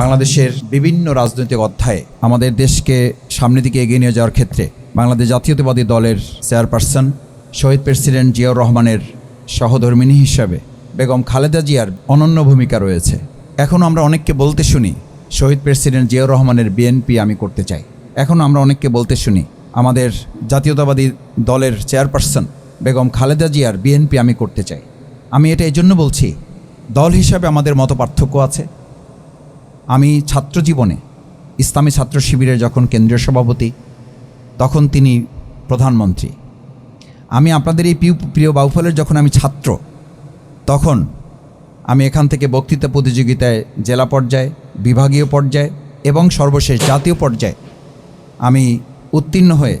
বাংলাদেশের বিভিন্ন রাজনৈতিক অধ্যায়ে আমাদের দেশকে সামনের দিকে এগিয়ে নিয়ে যাওয়ার ক্ষেত্রে বাংলাদেশ জাতীয়তাবাদী দলের চেয়ারপারসন, শহীদ প্রেসিডেন্ট জিয়াউর রহমানের সহধর্মিনী হিসাবে বেগম খালেদা জিয়ার অনন্য ভূমিকা রয়েছে। এখন আমরা অনেককে বলতে শুনি, শহীদ প্রেসিডেন্ট জিয়াউর রহমানের বিএনপি আমি করতে চাই। এখন আমরা অনেককে বলতে শুনি, আমাদের জাতীয়তাবাদী দলের চেয়ারপারসন বেগম খালেদা জিয়ার বিএনপি আমি করতে চাই। আমি এটা এই জন্য বলছি, দল হিসাবে আমাদের মত পার্থক্য আছে আমি ছাত্র জীবনে, ইসলামী ছাত্র শিবিরের যখন কেন্দ্রীয় সভাপতি, তখন তিনি প্রধানমন্ত্রী। আমি আপনাদের এই প্রিয় বাউফলের যখন আমি ছাত্র, তখন আমি এখান থেকে বক্তৃতা প্রতিযোগিতায় জেলা পর্যায়ে, বিভাগীয় পর্যায়ে এবং সর্বশেষ জাতীয় পর্যায়ে আমি উত্তীর্ণ হয়ে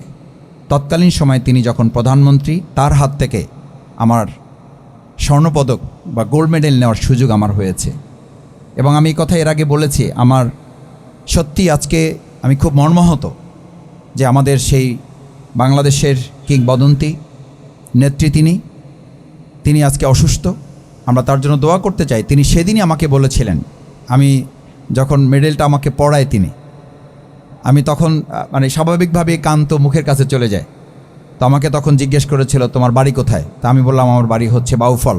তৎকালীন সময়ে তিনি যখন প্রধানমন্ত্রী, তার হাত থেকে আমার স্বর্ণপদক বা গোল্ড মেডেল নেওয়ার সুযোগ আমার হয়েছে। এবং আমি এই কথা এর আগে বলেছি, আমার সত্যি আজকে আমি খুব মর্মাহত যে আমাদের সেই বাংলাদেশের কিংবদন্তি, নেত্রী তিনি তিনি আজকে অসুস্থ, আমরা তার জন্য দোয়া করতে চাই। তিনি সেদিনই আমাকে বলেছিলেন, আমি যখন মেডেলটা আমাকে পড়ায় তিনি, আমি তখন মানে স্বাভাবিকভাবে কান্ত মুখের কাছে চলে যায়। তো আমাকে তখন জিজ্ঞেস করেছিল, তোমার বাড়ি কোথায়? তা আমি বললাম, আমার বাড়ি হচ্ছে বাউফল।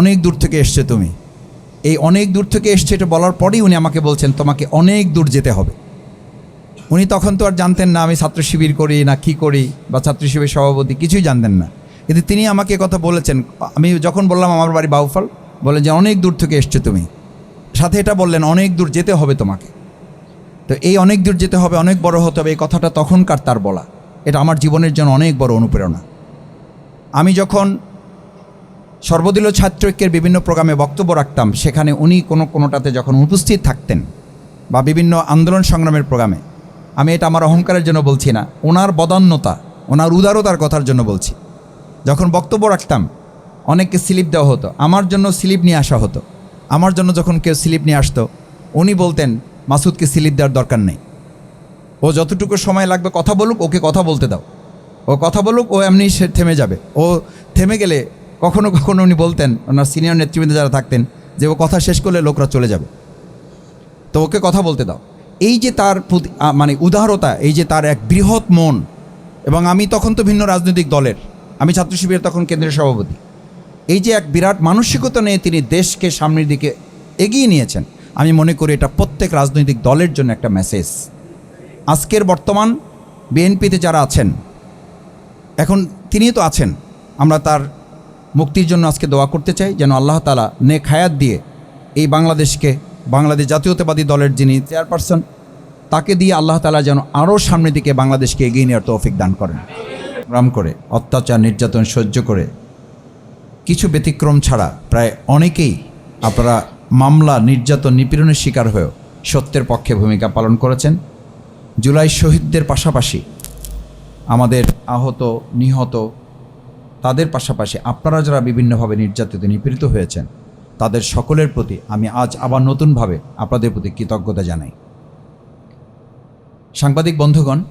অনেক দূর থেকে এসছে তুমি। এই অনেক দূর থেকে এসছে এটা বলার পরেই উনি আমাকে বলছেন, তোমাকে অনেক দূর যেতে হবে। উনি তখন তো আর জানতেন না, আমি ছাত্র শিবির করি না, কি করি বা ছাত্র শিবির সভাপতি কিছুই জানতেন না। কিন্তু তিনি আমাকে কথা বলেছেন, আমি যখন বললাম, আমার বাড়ি বাউফল, বলে যে, অনেক দূর থেকে এসছো তুমি। সাথে এটা বললেন, অনেক দূর যেতে হবে তোমাকে। তো এই অনেক দূর যেতে হবে, অনেক বড় হতে হবে, এই কথাটা তখনকার তার বলা। এটা আমার জীবনের জন্য অনেক বড় অনুপ্রেরণা। আমি যখন সর্বদলীয় ছাত্র ঐক্যের বিভিন্ন প্রোগ্রামে বক্তব্য রাখতাম। সেখানে উনি কোনো কোনোটাতে যখন উপস্থিত থাকতেন বা বিভিন্ন আন্দোলন সংগ্রামের প্রোগ্রামে, আমি এটা আমার অহংকারের জন্য বলছি না, ওনার বদান্যতা, ওনার উদারতার কথার জন্য বলছি। যখন বক্তব্য রাখতাম, অনেককে স্লিপ দেওয়া হতো, আমার জন্য স্লিপ নিয়ে আসা হতো। আমার জন্য যখন কেউ স্লিপ নিয়ে আসতো, উনি বলতেন, মাসুদকে স্লিপ দেওয়ার দরকার নেই। ও যতটুকু সময় লাগবে কথা বলুক, ওকে কথা বলতে দাও। ও কথা বলুক, ও এমনি সে থেমে যাবে। ও থেমে গেলে কখনো কখনো উনি বলতেন, ওনার সিনিয়র নেতৃবৃন্দ যারা থাকতেন, যে ও কথা শেষ করলে লোকরা চলে যাবে। তো ওকে কথা বলতে দাও। এই যে তার মানে উদারতা, এই যে তার এক বৃহৎ মন, এবং আমি তখন তো ভিন্ন রাজনৈতিক দলের, আমি ছাত্র শিবিরের তখন কেন্দ্রীয় সভাপতি। এই যে এক বিরাট মানসিকতা নিয়ে তিনি দেশকে সামনের দিকে এগিয়ে নিয়েছেন, আমি মনে করি এটা প্রত্যেক রাজনৈতিক দলের জন্য একটা মেসেজ আজকের বর্তমান বিএনপিতে যারা আছেন, এখন তিনি তো আছেন, আমরা তার মুক্তির জন্য আজকে দোয়া করতে চাই, যেন আল্লাহ তালা নেক হায়াত দিয়ে এই বাংলাদেশকে, বাংলাদেশ জাতীয়তাবাদী দলের যিনি চেয়ারপারসন, তাকে দিয়ে আল্লাহ তালা যেন আরও সামনের দিকে বাংলাদেশকে এগিয়ে নেওয়ার তৌফিক দান করেন। রাম করে, অত্যাচার, নির্যাতন সহ্য করে, কিছু ব্যতিক্রম ছাড়া প্রায় অনেকেই আপনারা মামলা, নির্যাতন, নিপীড়নের শিকার হয়েও সত্যের পক্ষে ভূমিকা পালন করেছেন। জুলাই শহীদদের পাশাপাশি আমাদের আহত, নিহত তাদের পাশাপাশি আপনারা যারা বিভিন্নভাবে নির্যাতিত, নিপীড়িত হয়েছেন, তাদের সকলের প্রতি আমি আজ আবার নতুনভাবে আপনাদের প্রতি কৃতজ্ঞতা জানাই। সাংবাদিক বন্ধুগণ,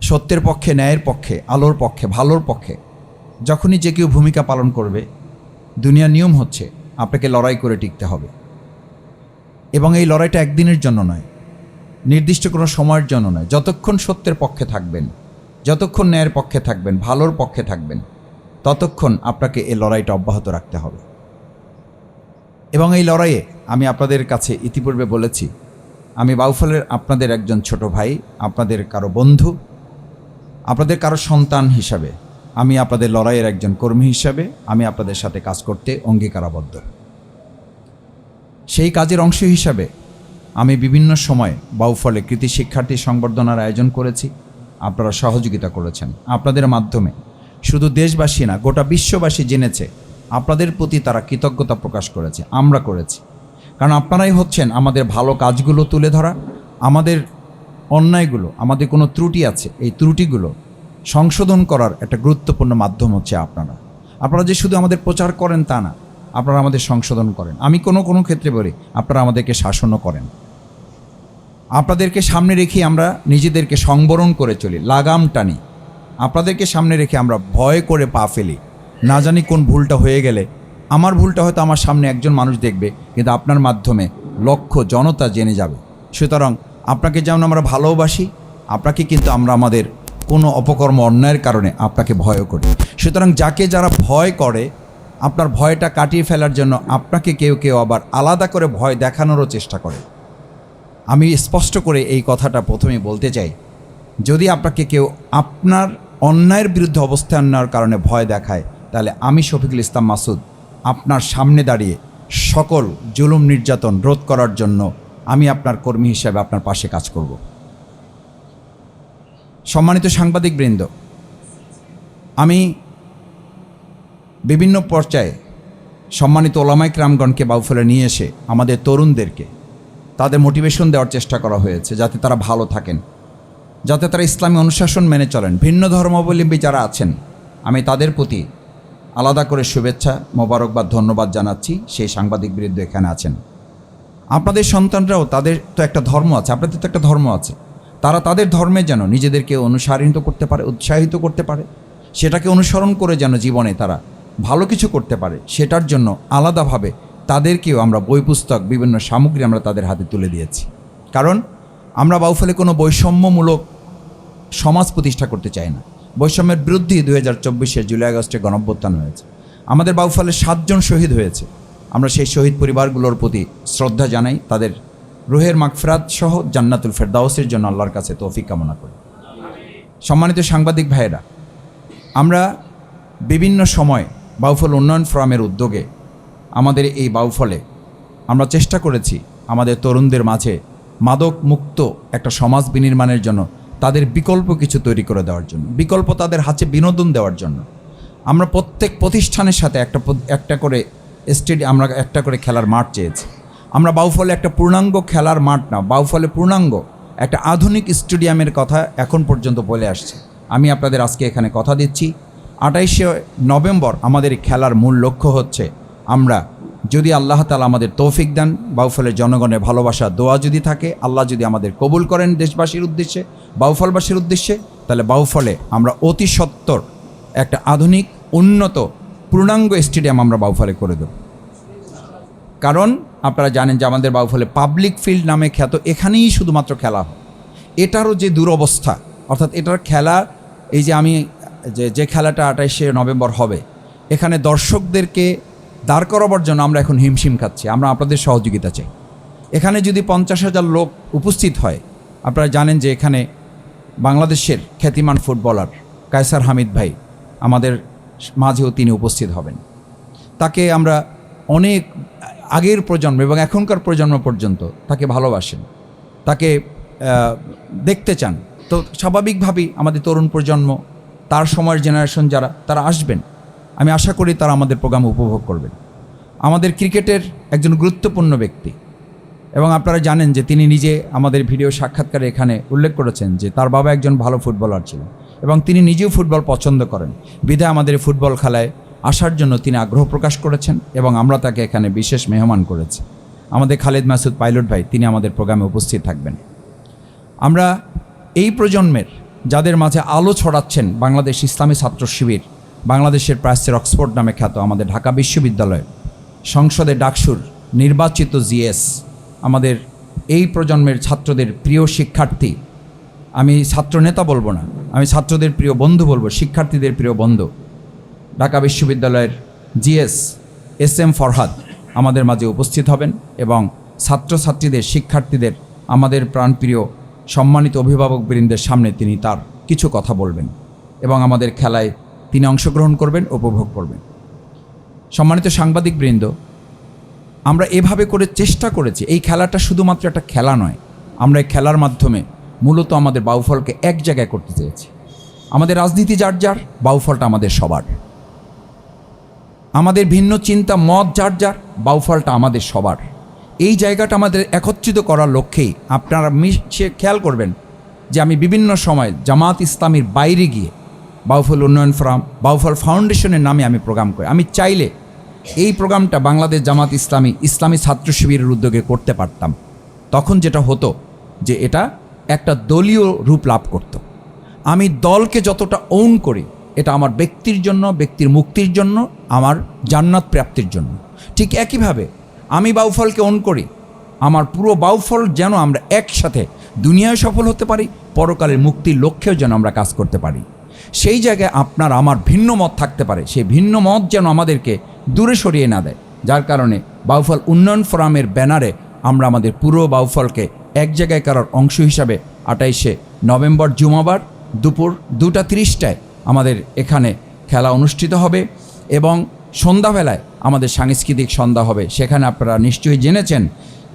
সত্যের পক্ষে, ন্যায়ের পক্ষে, আলোর পক্ষে, ভালোর পক্ষে, যখনই যে কেউ ভূমিকা পালন করবে, দুনিয়ার নিয়ম হচ্ছে আপনাকে লড়াই করে টিকতে হবে। এবং এই লড়াইটা একদিনের জন্য নয়, নির্দিষ্ট কোনো সময়ের জন্য নয়, যতক্ষণ সত্যের পক্ষে থাকবেন। যতক্ষণ ন্যায়ের পক্ষে থাকবেন, ভালোর পক্ষে থাকবেন, ততক্ষণ আপনাকে এই লড়াইটা অব্যাহত রাখতে হবে। এবং এই লড়াইয়ে আমি আপনাদের কাছে ইতিপূর্বে বলেছি, আমি বাউফলের আপনাদের একজন ছোট ভাই, আপনাদের কারও বন্ধু, আপনাদের কারও সন্তান হিসাবে আমি আপনাদের লড়াইয়ের একজন কর্মী হিসাবে আমি আপনাদের সাথে কাজ করতে অঙ্গীকারাবদ্ধ। সেই কাজের অংশ হিসাবে আমি বিভিন্ন সময় বাউফলে কৃতি শিক্ষার্থী সংবর্ধনার আয়োজন করেছি। আপনারা সহযোগিতা করেছেন। আপনাদের মাধ্যমে। শুধু দেশবাসী না, গোটা বিশ্ববাসী জেনেছে, আপনাদের প্রতি তারা কৃতজ্ঞতা প্রকাশ করেছে। আমরা করেছি। কারণ আপনারাই হচ্ছেন আমাদের ভালো কাজগুলো তুলে ধরা, আমাদের অন্যায়গুলো, আমাদের কোনো ত্রুটি আছে, এই ত্রুটিগুলো সংশোধন করার একটা গুরুত্বপূর্ণ মাধ্যম হচ্ছে আপনারা। আপনারা যে শুধু আমাদের প্রচার করেন তা না, আপনারা আমাদের সংশোধন করেন। আমি কোনো কোনো ক্ষেত্রে বলি, আপনারা আমাদেরকে শাসনও করেন। আপনাদেরকে সামনে রেখে আমরা নিজেদেরকে সংবরণ করে চলি, লাগাম টানি। আপনাদেরকে সামনে রেখে আমরা ভয় করে পা ফেলি। না জানি কোন ভুলটা হয়ে গেলে। আমার ভুলটা হয়তো আমার সামনে একজন মানুষ দেখবে, কিন্তু আপনার মাধ্যমে লক্ষ জনতা জেনে যাবে। সুতরাং আপনাকে যেমন আমরা ভালোবাসি, আপনাকে কিন্তু আমরা আমাদের কোনো অপকর্ম, অন্যায়ের কারণে আপনাকে ভয়ও করি। সুতরাং যাকে যারা ভয় করে, আপনার ভয়টা কাটিয়ে ফেলার জন্য আপনাকে কেউ কেউ আবার আলাদা করে ভয় দেখানোরও চেষ্টা করে। আমি স্পষ্ট করে এই কথাটা প্রথমে বলতে চাই। যদি আপনাকে কেউ আপনার অন্যায়ের বিরুদ্ধে অবস্থান নেওয়ার কারণে ভয় দেখায়, তাহলে আমি শফিকুল ইসলাম মাসুদ আপনার সামনে দাঁড়িয়ে সকল জুলুম নির্যাতন রোধ করার জন্য আমি আপনার কর্মী হিসাবে আপনার পাশে কাজ করব। সম্মানিত সাংবাদিকবৃন্দ, আমি বিভিন্ন পর্যায়ে সম্মানিত ওলামাইক রামগণকে বাউফলে নিয়ে এসে আমাদের তরুণদেরকে তাদের মোটিভেশন দেওয়ার চেষ্টা করা হয়েছে, যাতে তারা ভালো থাকেন, যাতে তারা ইসলামী অনুশাসন মেনে চলেন। ভিন্ন ধর্মাবলম্বী যারা আছেন, আমি তাদের প্রতি আলাদা করে শুভেচ্ছা মোবারকবাদ ধন্যবাদ জানাচ্ছি, সেই সাংবাদিক বিরুদ্ধে এখানে আছেন। আপনাদের সন্তানরাও, তাদের তো একটা ধর্ম আছে, আপনাদের তো একটা ধর্ম আছে। তারা তাদের ধর্মে যেন নিজেদেরকে অনুসারিত করতে পারে, উৎসাহিত করতে পারে, সেটাকে অনুসরণ করে যেন জীবনে তারা ভালো কিছু করতে পারে, সেটার জন্য আলাদাভাবে তাদেরকেও আমরা বই পুস্তক, বিভিন্ন সামগ্রী আমরা তাদের হাতে তুলে দিয়েছি। কারণ আমরা বাউফলে কোনো বৈষম্যমূলক সমাজ প্রতিষ্ঠা করতে চাই না। বৈষম্যের বিরুদ্ধেই দু হাজার চব্বিশে জুলাই আগস্টে গণঅভ্যুত্থান হয়েছে। আমাদের বাউফলে সাতজন শহীদ হয়েছে। আমরা সেই শহীদ পরিবারগুলোর প্রতি শ্রদ্ধা জানাই, তাদের রুহের মাগফিরাত সহ জান্নাতুল ফেরদাউসের জন্য আল্লাহর কাছে তৌফিক কামনা করি। সম্মানিত সাংবাদিক ভাইয়েরা, আমরা বিভিন্ন সময় বাউফল উন্নয়ন ফোরামের উদ্যোগে আমাদের এই বাউফলে। আমরা চেষ্টা করেছি আমাদের তরুণদের মাঝে মাদক মুক্ত একটা সমাজ বিনির্মাণের জন্য, তাদের বিকল্প কিছু তৈরি করে দেওয়ার জন্য, বিকল্প তাদের হাতে বিনোদন দেওয়ার জন্য। আমরা প্রত্যেক প্রতিষ্ঠানের সাথে একটা একটা করে স্টেডি, আমরা একটা করে খেলার মাঠ চেয়েছি। আমরা বাউফলে একটা পূর্ণাঙ্গ খেলার মাঠ না, বাউফলে পূর্ণাঙ্গ একটা আধুনিক স্টেডিয়ামের কথা এখন পর্যন্ত বলে আসছে। আমি আপনাদের আজকে এখানে কথা দিচ্ছি। আঠাইশে নভেম্বর আমাদের খেলার মূল লক্ষ্য হচ্ছে আমরা যদি আল্লাহ তালা আমাদের তৌফিক দেন, বাউফলের জনগণের ভালোবাসা, দোয়া যদি থাকে, আল্লাহ যদি আমাদের কবুল করেন দেশবাসীর উদ্দেশ্যে, বাউফলবাসীর উদ্দেশ্যে, তাহলে বাউফলে আমরা অতি সত্বর একটা আধুনিক, উন্নত, পূর্ণাঙ্গ স্টেডিয়াম আমরা বাউফলে করে দেব। কারণ আপনারা জানেন যে আমাদের বাউফলে পাবলিক ফিল্ড নামে খ্যাত, এখানেই শুধুমাত্র খেলা হয়। এটারও যে দুরবস্থা, অর্থাৎ এটার খেলা, এই যে আমি, যে যে খেলাটা আঠাইশে নভেম্বর হবে, এখানে দর্শকদেরকে দাঁড় করাবার জন্য আমরা এখন হিমশিম খাচ্ছি। আমরা আপনাদের সহযোগিতা চাই। এখানে যদি পঞ্চাশ হাজার লোক উপস্থিত হয়, আপনারা জানেন যে এখানে বাংলাদেশের খ্যাতিমান ফুটবলার কায়সার হামিদ ভাই আমাদের মাঝেও তিনি উপস্থিত হবেন। তাকে আমরা অনেক আগের প্রজন্ম এবং এখনকার প্রজন্ম পর্যন্ত তাকে ভালোবাসেন। তাকে দেখতে চান। তো স্বাভাবিকভাবেই আমাদের তরুণ প্রজন্ম, তার সময়ের জেনারেশন যারা, তারা আসবেন। আমি আশা করি তারা আমাদের প্রোগ্রাম উপভোগ করবেন। আমাদের ক্রিকেটের একজন গুরুত্বপূর্ণ ব্যক্তি। এবং আপনারা জানেন যে তিনি নিজে আমাদের ভিডিও সাক্ষাৎকারে এখানে উল্লেখ করেছেন যে তার বাবা একজন ভালো ফুটবলার ছিলেন এবং তিনি নিজেও ফুটবল পছন্দ করেন। বিধায় আমাদের ফুটবল খেলায় আসার জন্য তিনি আগ্রহ প্রকাশ করেছেন এবং আমরা তাকে এখানে বিশেষ মেহমান করেছি। আমাদের খালেদ মাসুদ পাইলট ভাই, তিনি আমাদের প্রোগ্রামে উপস্থিত থাকবেন। আমরা এই প্রজন্মের, যাদের মাঝে আলো ছড়াচ্ছেন বাংলাদেশ ইসলামী ছাত্র শিবির বাংলাদেশের প্রাচ্যের অক্সফোর্ড নামে খ্যাত আমাদের ঢাকা বিশ্ববিদ্যালয় সংসদে ডাকসুর নির্বাচিত জিএস, আমাদের এই প্রজন্মের ছাত্রদের প্রিয় শিক্ষার্থী। আমি ছাত্র নেতা বলব না, আমি ছাত্রদের প্রিয় বন্ধু বলব, শিক্ষার্থীদের প্রিয় বন্ধু। ঢাকা বিশ্ববিদ্যালয়ের জিএস, এস এম ফরহাদ আমাদের মাঝে উপস্থিত হবেন এবং ছাত্রছাত্রীদের, শিক্ষার্থীদের, আমাদের প্রাণপ্রিয় সম্মানিত অভিভাবক বৃন্দের সামনে তিনি তার কিছু কথা বলবেন এবং আমাদের খেলায় তিনি অংশগ্রহণ করবেন, উপভোগ করবেন। সম্মানিত সাংবাদিকবৃন্দ, আমরা এভাবে করে চেষ্টা করেছি। এই খেলাটা শুধুমাত্র একটা খেলা নয়, আমরা এই খেলার মাধ্যমে মূলত আমাদের বাউফলকে এক জায়গায় করতে চেয়েছি। আমাদের রাজনীতি যার যার বাউফলটা আমাদের সবার। আমাদের ভিন্ন চিন্তা, মত যার যার বাউফলটা আমাদের সবার। এই জায়গাটা আমাদের একত্রিত করার লক্ষ্যেই আপনারা মিশে খেয়াল করবেন যে আমি বিভিন্ন সময় জামাত ইসলামীর বাইরে গিয়ে বাউফল উন্নয়ন ফোরাম বাউফল ফাউন্ডেশনের নামে আমি প্রোগ্রাম করি। আমি চাইলে এই প্রোগ্রামটা বাংলাদেশ জামাত ইসলামী ইসলামী ছাত্র শিবিরের উদ্যোগে করতে পারতাম। তখন যেটা হতো যে এটা একটা দলীয় রূপ লাভ করত। আমি দলকে যতটা ওন করি, এটা আমার ব্যক্তির জন্য, ব্যক্তির মুক্তির জন্য, আমার জান্নাত প্রাপ্তির জন্য। ঠিক একইভাবে আমি বাউফলকে অন করি, আমার পুরো বাউফল যেন আমরা একসাথে দুনিয়ায় সফল হতে পারি, পরকালের মুক্তির লক্ষ্যেও যেন আমরা কাজ করতে পারি। সেই জায়গায় আপনার, আমার ভিন্ন মত থাকতে পারে। সেই ভিন্ন মত যেন আমাদেরকে দূরে সরিয়ে না দেয়। যার কারণে বাউফল উন্নয়ন ফোরামের ব্যানারে আমরা আমাদের পুরো বাউফলকে এক জায়গায় করার অংশ হিসাবে আটাইশে নভেম্বর জুমাবার দুপুর দুটা তিরিশটায় আমাদের এখানে খেলা অনুষ্ঠিত হবে এবং সন্ধ্যাবেলায় আমাদের সাংস্কৃতিক সন্ধ্যা হবে। সেখানে আপনারা নিশ্চয়ই জেনেছেন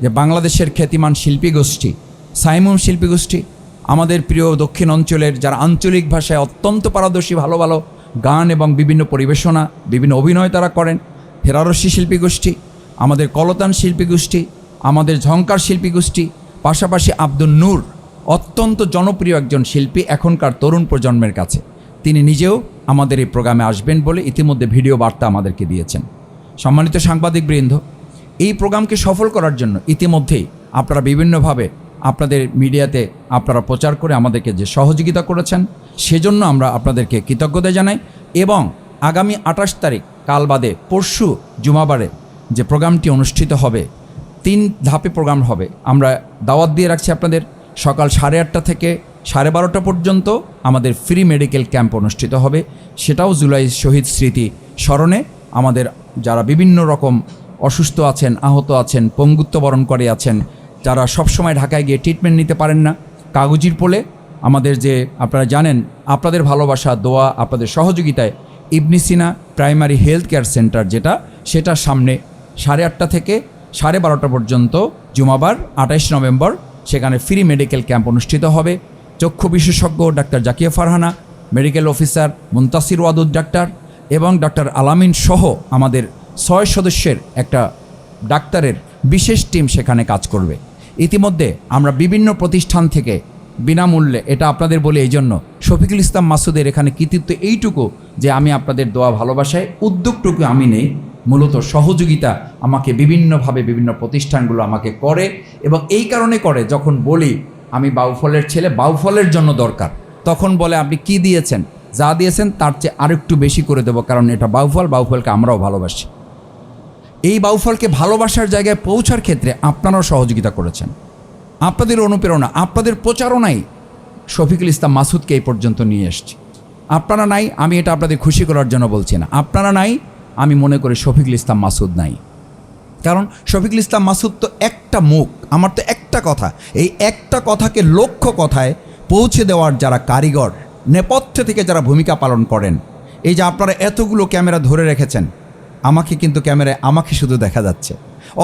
যে বাংলাদেশের খ্যাতিমান শিল্পী গোষ্ঠী, সাইমুম শিল্পী গোষ্ঠী আমাদের প্রিয় দক্ষিণ অঞ্চলের যারা আঞ্চলিক ভাষায় অত্যন্ত পারদর্শী, ভালো ভালো গান এবং বিভিন্ন পরিবেশনা, বিভিন্ন অভিনয় তারা করেন। হেরারসি শিল্পী গোষ্ঠী, আমাদের কলতান শিল্পী গোষ্ঠী, আমাদের ঝঙ্কার শিল্পী গোষ্ঠী, পাশাপাশি আব্দুল নূর, অত্যন্ত জনপ্রিয় একজন শিল্পী এখনকার তরুণ প্রজন্মের কাছে। তিনি নিজেও আমাদের এই প্রোগ্রামে আসবেন বলে ইতিমধ্যে ভিডিও বার্তা আমাদেরকে দিয়েছেন। সম্মানিত সাংবাদিকবৃন্দ, এই প্রোগ্রামকে সফল করার জন্য ইতিমধ্যেই আপনারা বিভিন্নভাবে আপনাদের মিডিয়াতে আপনারা প্রচার করে আমাদেরকে যে সহযোগিতা করেছেন, সেজন্য আমরা আপনাদেরকে কৃতজ্ঞতা জানাই এবং আগামী আঠাশ তারিখ, কাল বাদে পরশু জুমাবারে যে প্রোগ্রামটি অনুষ্ঠিত হবে, তিন ধাপে প্রোগ্রাম হবে। আমরা দাওয়াত দিয়ে রাখছি আপনাদের, সকাল সাড়ে আটটা থেকে সাড়ে বারোটা পর্যন্ত আমাদের ফ্রি মেডিকেল ক্যাম্প অনুষ্ঠিত হবে। সেটাও জুলাই শহীদ স্মৃতি স্মরণে আমাদের যারা বিভিন্ন রকম অসুস্থ আছেন, আহত আছেন, পঙ্গুত্ব বরণ করে আছেন যারা সবসময় ঢাকায় গিয়ে ট্রিটমেন্ট নিতে পারেন না, কাগজির পোলে আমাদের যে, আপনারা জানেন, আপনাদের ভালোবাসা, দোয়া, আপনাদের সহযোগিতায় Ibnsina primary health care center যেটা সেটার সামনে সাড়ে আটটা থেকে সাড়ে বারোটা পর্যন্ত জুমাবার আঠাইশ নভেম্বর, সেখানে ফ্রি মেডিকেল ক্যাম্প অনুষ্ঠিত হবে। চক্ষু বিশেষজ্ঞ doctor Zakia Farhana medical officer Muntasir Wadud doctor এবং ডাক্তার আলামিন সহ আমাদের ছয় সদস্যের একটা ডাক্তারের বিশেষ টিম সেখানে কাজ করবে। ইতিমধ্যে আমরা বিভিন্ন প্রতিষ্ঠান থেকে বিনামূল্যে, এটা আপনাদের বলে এই জন্য শফিকুল ইসলাম মাসুদের এখানে কৃতিত্ব এইটুকু যে আমি আপনাদের দোয়া ভালোবাসায়, উদ্যোগটুকু আমি নেই। মূলত সহযোগিতা আমাকে বিভিন্নভাবে বিভিন্ন প্রতিষ্ঠানগুলো আমাকে করে এবং এই কারণে করে যখন বলি, আমি বাউফলের ছেলে, বাউফলের জন্য দরকার। তখন বলে, আপনি কি দিয়েছেন? যা দিয়েছেন তার চেয়ে আরেকটু বেশি করে দেবো, কারণ এটা বাউফল, বাউফলকে আমরাও ভালোবাসি। এই বাউফলকে ভালোবাসার জায়গায় পৌঁছার ক্ষেত্রে আপনারাও সহযোগিতা করেছেন। আপনাদের অনুপ্রেরণা, আপনাদের প্রচারণাই শফিকুল ইসলাম মাসুদকে এই পর্যন্ত নিয়ে এসছি। আপনারা নাই, আমি এটা আপনাদের খুশি করার জন্য বলছি না। আপনারা নাই, আমি মনে করি শফিকুল ইসলাম মাসুদ নাই। কারণ শফিকুল ইসলাম মাসুদ তো একটা মুখ, আমার তো একটা কথা। এই একটা কথাকে লক্ষ্য কথায় পৌঁছে দেওয়ার যারা কারিগর, নেপথ্যে থেকে যারা ভূমিকা পালন করেন, এই যে আপনারা এতগুলো ক্যামেরা ধরে রেখেছেন আমাকে কিন্তু ক্যামেরায় আমাকে শুধু দেখা যাচ্ছে।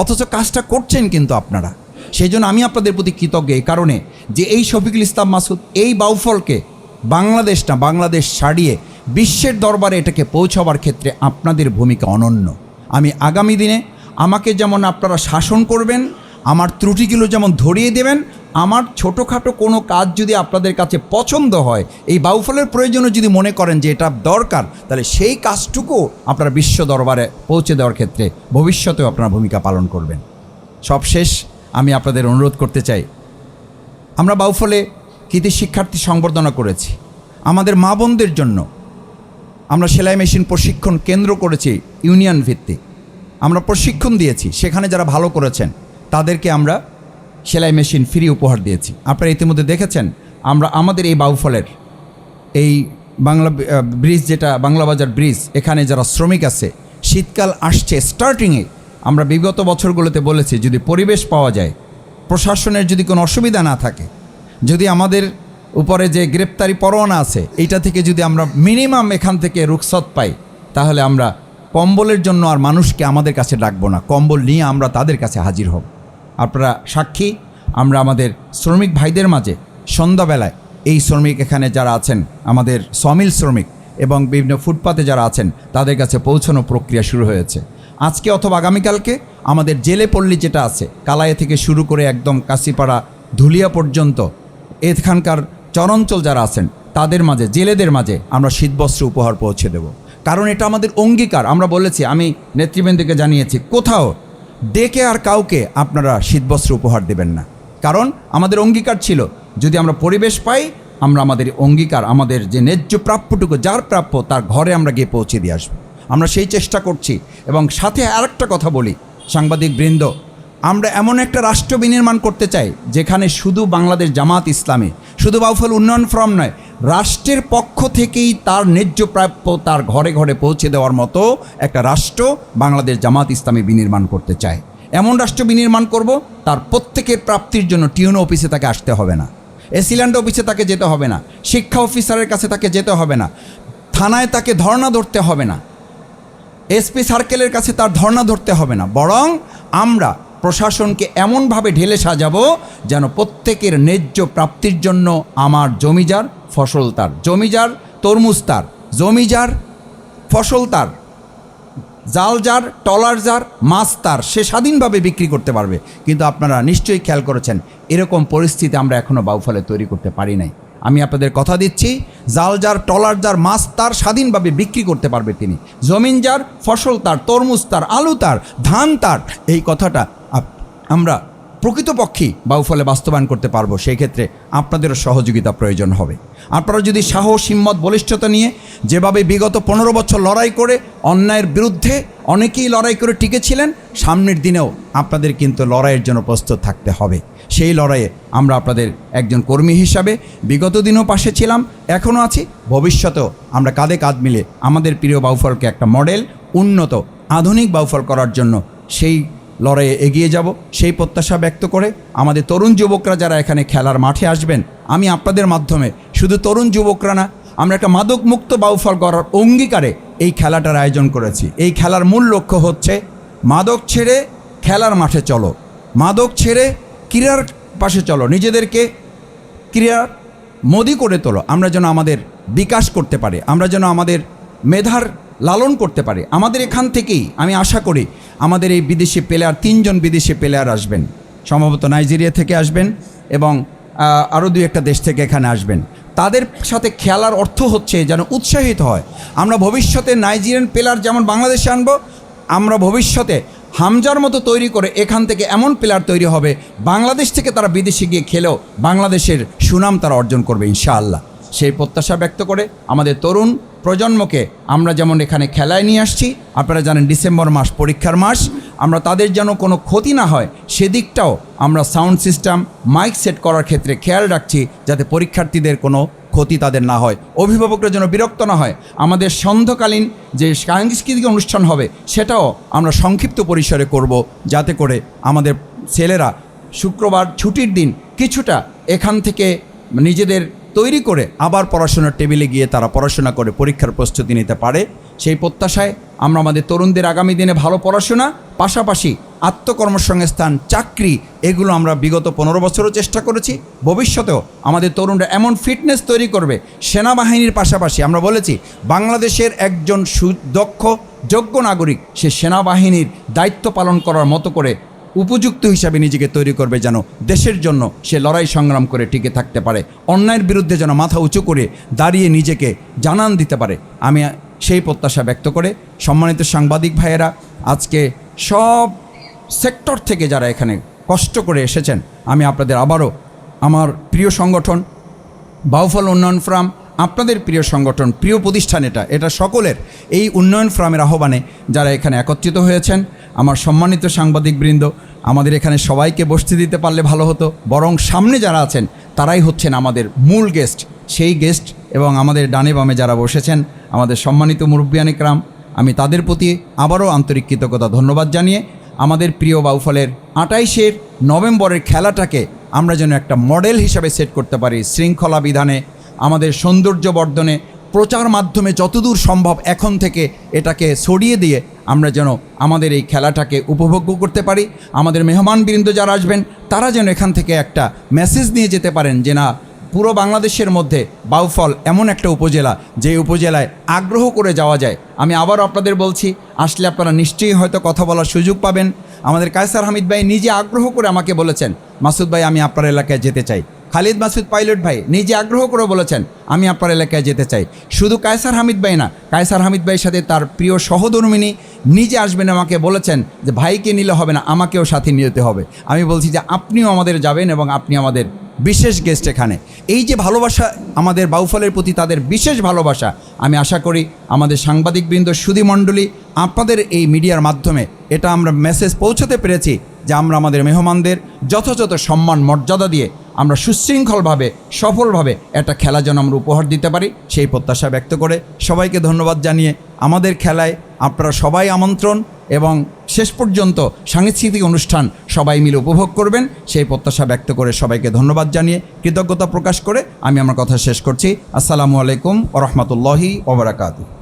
অথচ কাজটা করছেন কিন্তু আপনারা। সেই জন্য আমি আপনাদের প্রতি কৃতজ্ঞ এই কারণে যে এই শফিকুল ইসলাম মাসুদ, এই বাউফলকে বাংলাদেশ না বাংলাদেশ ছাড়িয়ে বিশ্বের দরবারে এটাকে পৌঁছাবার ক্ষেত্রে আপনাদের ভূমিকা অনন্য। আমি আগামী দিনে আমাকে যেমন আপনারা শাসন করবেন, আমার ত্রুটিগুলো যেমন ধরিয়ে দেবেন আমার ছোটোখাটো কোনো কাজ যদি আপনাদের কাছে পছন্দ হয়, এই বাউফলের প্রয়োজনে যদি মনে করেন যে এটা দরকার, তাহলে সেই কাজটুকু আপনারা বিশ্ব দরবারে পৌঁছে দেওয়ার ক্ষেত্রে ভবিষ্যতেও আপনারা ভূমিকা পালন করবেন। সবশেষ আমি আপনাদের অনুরোধ করতে চাই, আমরা বাউফলে কৃতি শিক্ষার্থী সংবর্ধনা করেছি। আমাদের মা বোনদের জন্য আমরা সেলাই মেশিন প্রশিক্ষণ কেন্দ্র করেছি ইউনিয়ন ভিত্তিক। আমরা প্রশিক্ষণ দিয়েছি, সেখানে যারা ভালো করেছেন, তাদেরকে আমরা সেলাই মেশিন ফ্রি উপহার দিয়েছি। আপনারা ইতিমধ্যে দেখেছেন, আমরা আমাদের এই বাউফলের এই বাংলা ব্রিজ যেটা, বাংলা বাজার ব্রিজ, এখানে যারা শ্রমিক আছে, শীতকাল আসছে স্টার্টিংয়ে আমরা বিগত বছরগুলোতে বলেছি, যদি পরিবেশ পাওয়া যায়, প্রশাসনের যদি কোনো অসুবিধা না থাকে, যদি আমাদের উপরে যে গ্রেপ্তারি পরোয়ানা আছে, এইটা থেকে যদি আমরা মিনিমাম এখান থেকে রুখসত পাই, তাহলে আমরা কম্বলের জন্য আর মানুষকে আমাদের কাছে ডাকবো না। কম্বল নিয়ে আমরা তাদের কাছে হাজির হব। আপনারা সাক্ষী, আমরা আমাদের শ্রমিক ভাইদের মাঝে সন্ধ্যাবেলায় এই শ্রমিক এখানে যারা আছেন, আমাদের সমিল শ্রমিক এবং বিভিন্ন ফুটপাতে যারা আছেন, তাদের কাছে পৌঁছানো প্রক্রিয়া শুরু হয়েছে। আজকে অথবা আগামীকালকে আমাদের জেলে পল্লী যেটা আছে কালায়ে থেকে শুরু করে একদম কাশিপাড়া, ধুলিয়া পর্যন্ত এখানকার চরাঞ্চল যারা আছেন, তাদের মাঝে, জেলেদের মাঝে আমরা শীতবস্ত্র উপহার পৌঁছে দেব। কারণ এটা আমাদের অঙ্গীকার। আমরা বলেছি, আমি নেতৃবৃন্দকে জানিয়েছি, কোথাও ডেকে আর কাউকে আপনারা শীতবস্ত্র উপহার দেবেন না। কারণ আমাদের অঙ্গীকার ছিল, যদি আমরা পরিবেশ পাই, আমরা আমাদের অঙ্গীকার, আমাদের যে ন্যায্য প্রাপ্যটুকু, যার প্রাপ্য, তার ঘরে আমরা গিয়ে পৌঁছে দিয়ে আসব। আমরা সেই চেষ্টা করছি। এবং সাথে আরেকটা কথা বলি, সাংবাদিক বৃন্দ, আমরা এমন একটা রাষ্ট্র বিনির্মাণ করতে চাই, যেখানে শুধু বাংলাদেশ জামাত ইসলামী, শুধু বাউফল উন্নয়ন ফ্রম নয় রাষ্ট্রের পক্ষ থেকেই তার ন্যায্য প্রাপ্য তার ঘরে ঘরে পৌঁছে দেওয়ার মতো একটা রাষ্ট্র বাংলাদেশ জামাত ইসলামী বিনির্মাণ করতে চায়। এমন রাষ্ট্র বিনির্মাণ করব, তার প্রত্যেকের প্রাপ্তির জন্য টিউনো অফিসে তাকে আসতে হবে না। এসিল্যান্ড অফিসে তাকে যেতে হবে না। শিক্ষা অফিসারের কাছে তাকে যেতে হবে না। থানায় তাকে ধর্ণা ধরতে হবে না। এসপি সার্কেলের কাছে তার ধর্ণা ধরতে হবে না। বরং আমরা প্রশাসনকে এমনভাবে ঢেলে সাজাবো যেন প্রত্যেকের ন্যায্য প্রাপ্তির জন্য আমার জমিজার ফসল তার। জমিজার তরমুজ তার। জমিজার ফসল তার। জাল যার, টলার যার, মাছ তার, সে স্বাধীনভাবে বিক্রি করতে পারবে। কিন্তু আপনারা নিশ্চয়ই খেয়াল করেছেন, এরকম পরিস্থিতি আমরা এখনও বাউফলে তৈরি করতে পারি নাই। আমি আপনাদের কথা দিচ্ছি, জাল যার, টলার যার, মাছ তার স্বাধীনভাবে বিক্রি করতে পারবে তিনি। জমিন যার, ফসল তার, তরমুজ তার, আলু তার, ধান তার, এই কথাটা আমরা প্রকৃতপক্ষেই বাউফলে বাস্তবায়ন করতে পারব, সেই ক্ষেত্রে আপনাদেরও সহযোগিতা প্রয়োজন হবে। আপনারা যদি সাহস, হিম্মত, বলিষ্ঠতা নিয়ে যেভাবে বিগত পনেরো বছর লড়াই করে অন্যায়ের বিরুদ্ধে অনেকেই লড়াই করে টিকেছিলেন, সামনের দিনেও আপনাদের কিন্তু লড়াইয়ের জন্য প্রস্তুত থাকতে হবে। সেই লড়াইয়ে আমরা আপনাদের একজন কর্মী হিসাবে বিগত দিনও পাশে ছিলাম, এখনও আছি। ভবিষ্যতেও আমরা কাঁধে কাঁধ মিলে আমাদের প্রিয় বাউফলকে একটা মডেল, উন্নত, আধুনিক বাউফল করার জন্য সেই লড়াইয়ে এগিয়ে যাব। সেই প্রত্যাশা ব্যক্ত করে আমাদের তরুণ যুবকরা যারা এখানে খেলার মাঠে আসবেন, আমি আপনাদের মাধ্যমে শুধু তরুণ যুবকরা না, আমরা একটা মাদক মুক্ত বাউফল করার অঙ্গীকারে এই খেলাটার আয়োজন করেছি। এই খেলার মূল লক্ষ্য হচ্ছে মাদক ছেড়ে খেলার মাঠে চলো। মাদক ছেড়ে ক্রীড়ার পাশে চলো। নিজেদেরকে ক্রিয়া মোদি করে তোলো। আমরা যেন আমাদের বিকাশ করতে পারি। আমরা যেন আমাদের মেধার লালন করতে পারে। আমাদের এখান থেকেই, আমি আশা করি, আমাদের এই বিদেশি প্লেয়ার তিনজন বিদেশি প্লেয়ার আসবেন। সম্ভবত নাইজেরিয়া থেকে আসবেন এবং আরও দুই একটা দেশ থেকে এখানে আসবেন। তাদের সাথে খেলার অর্থ হচ্ছে যেন উৎসাহিত হয়। আমরা ভবিষ্যতে নাইজেরিয়ান প্লেয়ার যেমন বাংলাদেশে আনব, আমরা ভবিষ্যতে হামজার মতো তৈরি করে এখান থেকে এমন প্লেয়ার তৈরি হবে, বাংলাদেশ থেকে তারা বিদেশে গিয়ে খেলেও বাংলাদেশের সুনাম তারা অর্জন করবে ইনশাআল্লাহ। সেই প্রত্যাশা ব্যক্ত করে আমাদের তরুণ প্রজন্মকে আমরা যেমন এখানে খেলায় নিয়ে আসছি, আপনারা জানেন ডিসেম্বর মাস পরীক্ষার মাস, আমরা তাদের যেন কোনো ক্ষতি না হয়, সেদিকটাও আমরা সাউন্ড সিস্টেম, মাইক সেট করার ক্ষেত্রে খেয়াল রাখছি যাতে পরীক্ষার্থীদের কোনো ক্ষতি তাদের না হয়। অভিভাবকরা যেন বিরক্ত না হয়। আমাদের সন্ধ্যকালীন যে সাংস্কৃতিক অনুষ্ঠান হবে, সেটাও আমরা সংক্ষিপ্ত পরিসরে করব যাতে করে আমাদের ছেলেরা শুক্রবার ছুটির দিন কিছুটা এখান থেকে নিজেদের তৈরি করে আবার পড়াশোনার টেবিলে গিয়ে তারা পড়াশোনা করে, পরীক্ষার প্রস্তুতি নিতে পারে। সেই প্রত্যাশায় আমরা আমাদের তরুণদের আগামী দিনে ভালো পড়াশোনা, পাশাপাশি আত্মকর্মসংস্থান, চাকরি, এগুলো আমরা বিগত পনেরো বছরও চেষ্টা করেছি। ভবিষ্যতেও আমাদের তরুণরা এমন ফিটনেস তৈরি করবে। সেনাবাহিনীর পাশাপাশি আমরা বলেছি, বাংলাদেশের একজন সুদক্ষ যোগ্য নাগরিক, সে সেনাবাহিনীর দায়িত্ব পালন করার মতো করে উপযুক্ত হিসাবে নিজেকে তৈরি করবে যেন দেশের জন্য সে লড়াই সংগ্রাম করে টিকে থাকতে পারে। অন্যায়ের বিরুদ্ধে যেন মাথা উঁচু করে দাঁড়িয়ে নিজেকে জানান দিতে পারে। আমি সেই প্রত্যাশা ব্যক্ত করে সম্মানিত সাংবাদিক ভাইয়েরা, আজকে সব সেক্টর থেকে যারা এখানে কষ্ট করে এসেছেন, আমি আপনাদের আবারও আমার প্রিয় সংগঠন, বাউফল উন্নয়ন ফ্রাম, আপনাদের প্রিয় সংগঠন, প্রিয় প্রতিষ্ঠান এটা এটা সকলের এই উন্নয়ন ফ্রামের আহ্বানে যারা এখানে একত্রিত হয়েছেন, আমার সম্মানিত সাংবাদিকবৃন্দ আমাদের এখানে সবাইকে বসতে দিতে পারলে ভালো হতো। বরং সামনে যারা আছেন, তারাই হচ্ছেন আমাদের মূল গেস্ট সেই গেস্ট এবং আমাদের ডানে বামে যারা বসেছেন, আমাদের সম্মানিত মুরব্বিয়ান ইকরাম আমি তাদের প্রতি আবারও আন্তরিক কৃতজ্ঞতা, ধন্যবাদ জানিয়ে আমাদের প্রিয় বাউফলের আটাইশের নভেম্বরের খেলাটাকে আমরা যেন একটা মডেল হিসাবে সেট করতে পারি, শৃঙ্খলা বিধানে। আমাদের সৌন্দর্য বর্ধনে প্রচার মাধ্যমে যতদূর সম্ভব এখন থেকে এটাকে সরিয়ে দিয়ে আমরা যেন আমাদের এই খেলাটাকে উপভোগ করতে পারি। আমাদের মেহমান বৃন্দ যারা আসবেন, তারা যেন এখান থেকে একটা মেসেজ নিয়ে যেতে পারেন যে, না, পুরো বাংলাদেশের মধ্যে বাউফল এমন একটা উপজেলা, যে উপজেলায় আগ্রহ করে যাওয়া যায়। আমি আবার আপনাদের বলছি, আসলে আপনারা নিশ্চয়ই হয়তো কথা বলার সুযোগ পাবেন। আমাদের কায়সার হামিদ ভাই নিজে আগ্রহ করে আমাকে বলেছেন, মাসুদ ভাই, আমি আপনার এলাকায় যেতে চাই। খালিদ মাসুদ পাইলট ভাই, নিজে আগ্রহ করে বলেছেন, আমি আপনার এলাকায় যেতে চাই। শুধু কায়সার হামিদ ভাই না, কায়সার হামিদ ভাইয়ের সাথে তার প্রিয় সহধর্মিনী নিজে আসবেন আমাকে বলেছেন যে, ভাইকে নিলে হবে না, আমাকেও সাথে নিয়ে যেতে হবে। আমি বলছি যে, আপনিও আমাদের যাবেন এবং আপনি আমাদের বিশেষ গেস্ট এখানে। এই যে ভালোবাসা আমাদের বাউফলের প্রতি তাদের বিশেষ ভালোবাসা, আমি আশা করি আমাদের সাংবাদিকবৃন্দ সুধীমণ্ডলী আপনাদের এই মিডিয়ার মাধ্যমে এটা আমরা মেসেজ পৌঁছতে পেরেছি। যে আমরা আমাদের মেহমানদের যথাযথ সম্মান, মর্যাদা দিয়ে আমরা সুশৃঙ্খলভাবে, সফলভাবে একটা খেলা যেন আমরা উপহার দিতে পারি, সেই প্রত্যাশা ব্যক্ত করে সবাইকে ধন্যবাদ জানিয়ে আমাদের খেলায় আপনারা সবাই আমন্ত্রণ এবং শেষ পর্যন্ত সাংস্কৃতিক অনুষ্ঠান সবাই মিলে উপভোগ করবেন, সেই প্রত্যাশা ব্যক্ত করে সবাইকে ধন্যবাদ জানিয়ে কৃতজ্ঞতা প্রকাশ করে আমি আমার কথা শেষ করছি। আসসালামু আলাইকুম ওরহমতুল্লাহি ওবরাকাতু